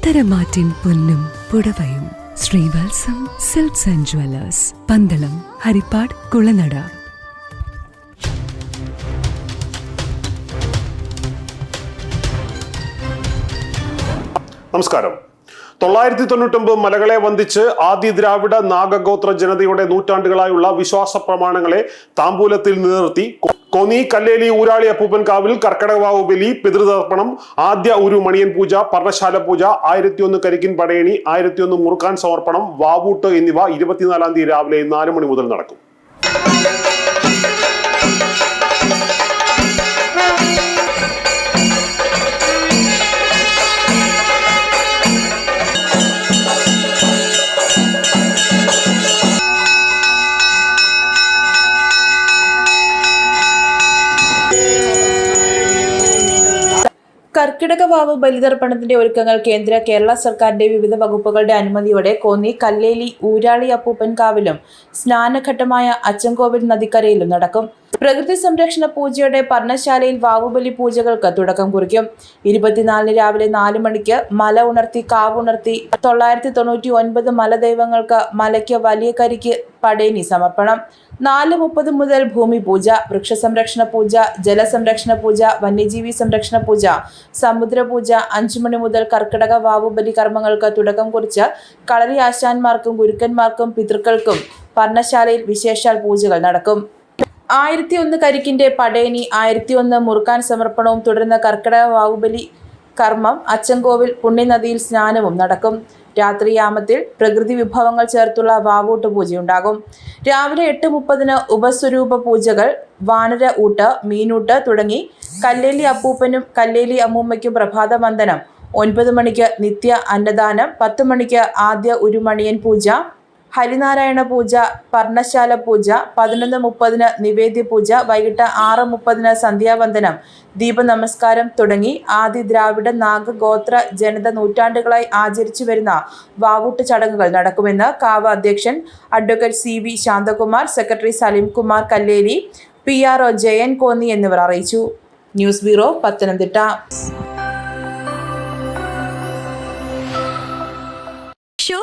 പത്തരമാറ്റിൻ പൊന്നും പുടവയും. Sreevalsam silks and jewellers Pandalam Haripad Kulanada. നമസ്കാരം. തൊള്ളായിരത്തി തൊണ്ണൂറ്റൊമ്പത് മലകളെ വന്ദിച്ച് ആദി ദ്രാവിഡ നാഗഗോത്ര ജനതയുടെ നൂറ്റാണ്ടുകളായുള്ള വിശ്വാസ പ്രമാണങ്ങളെ താമ്പൂലത്തിൽ നിലനിർത്തി കൊ- കൊനി കല്ലേലി ഊരാളി അപ്പൂപ്പൻ കാവിൽ കർക്കടകവാവ് ബലി പിതൃതർപ്പണം ആദ്യ ഒരു മണിയൻ പൂജ പർണശാല പൂജ ആയിരത്തി ഒന്ന് കരിക്കിൻ പടയണി ആയിരത്തി ഒന്ന് മുറുക്കാൻ സമർപ്പണം വാവൂട്ട് എന്നിവ ഇരുപത്തിനാലാം തീയതി രാവിലെ നാല് മണി മുതൽ നടക്കും. കർക്കിടക വാവ് ബലിതർപ്പണത്തിന്റെ ഒരുക്കങ്ങൾ കേന്ദ്ര കേരള സർക്കാരിന്റെ വിവിധ വകുപ്പുകളുടെ അനുമതിയോടെ കോന്നി കല്ലേലി ഊരാളി അപ്പൂപ്പൻകാവിലും സ്നാനഘട്ടമായ അച്ചൻകോവിൽ നദിക്കരയിലും നടക്കും. പ്രകൃതി സംരക്ഷണ പൂജയുടെ പർണശാലയിൽ വാവുബലി പൂജകൾക്ക് തുടക്കം കുറിക്കും. ഇരുപത്തിനാലിന് രാവിലെ നാല് മണിക്ക് മല ഉണർത്തി കാവുണർത്തി തൊള്ളായിരത്തി തൊണ്ണൂറ്റി ഒൻപത് മലദൈവങ്ങൾക്ക് മലയ്ക്ക് വലിയ കരിക്ക് പടേനി സമർപ്പണം. നാല് മുപ്പത് മുതൽ ഭൂമി പൂജ വൃക്ഷ സംരക്ഷണ പൂജ ജലസംരക്ഷണ പൂജ വന്യജീവി സംരക്ഷണ പൂജ സമുദ്ര പൂജ അഞ്ചു മണി മുതൽ കർക്കിടക വാവുബലി കർമ്മങ്ങൾക്ക് തുടക്കം കുറിച്ച് കളരി ആശാന്മാർക്കും ഗുരുക്കന്മാർക്കും പിതൃക്കൾക്കും പർണശാലയിൽ വിശേഷാൽ പൂജകൾ നടക്കും. ആയിരത്തി ഒന്ന് കരിക്കിന്റെ പടയണി ആയിരത്തി ഒന്ന് മുറുക്കാൻ സമർപ്പണവും തുടരുന്ന കർക്കിടക വാവുബലി കർമ്മം അച്ചൻകോവിൽ പുണ്യനദിയിൽ സ്നാനവും നടക്കും. രാത്രിയാമത്തിൽ പ്രകൃതി വിഭവങ്ങൾ ചേർത്തുള്ള വാവൂട്ട് പൂജയുണ്ടാകും. രാവിലെ എട്ട് മുപ്പതിന് ഉപസ്വരൂപ പൂജകൾ വാനര ഊട്ട് മീനൂട്ട് തുടങ്ങി കല്ലേലി അപ്പൂപ്പനും കല്ലേലി അമ്മൂമ്മയ്ക്കും പ്രഭാത വന്ദനം. ഒൻപത് മണിക്ക് നിത്യ അന്നദാനം പത്ത് മണിക്ക് ആദ്യ ഉരുമണിയൻ പൂജ ഹരിനാരായണ പൂജ പർണശാല പൂജ പതിനൊന്ന് മുപ്പതിന് നിവേദ്യ പൂജ വൈകിട്ട് ആറ് മുപ്പതിന് സന്ധ്യാവന്ദനം ദീപനമസ്കാരം തുടങ്ങി. ആദി ദ്രാവിഡ നാഗഗോത്ര ജനത നൂറ്റാണ്ടുകളായി ആചരിച്ചു വരുന്ന വാവൂട്ട് ചടങ്ങുകൾ നടക്കുമെന്ന് കാവ് അധ്യക്ഷൻ advocate C V Santhakumar secretary Saleemkumar Kalleri P R O Jayan Konni എന്നിവർ അറിയിച്ചു. News bureau Pathanamthitta.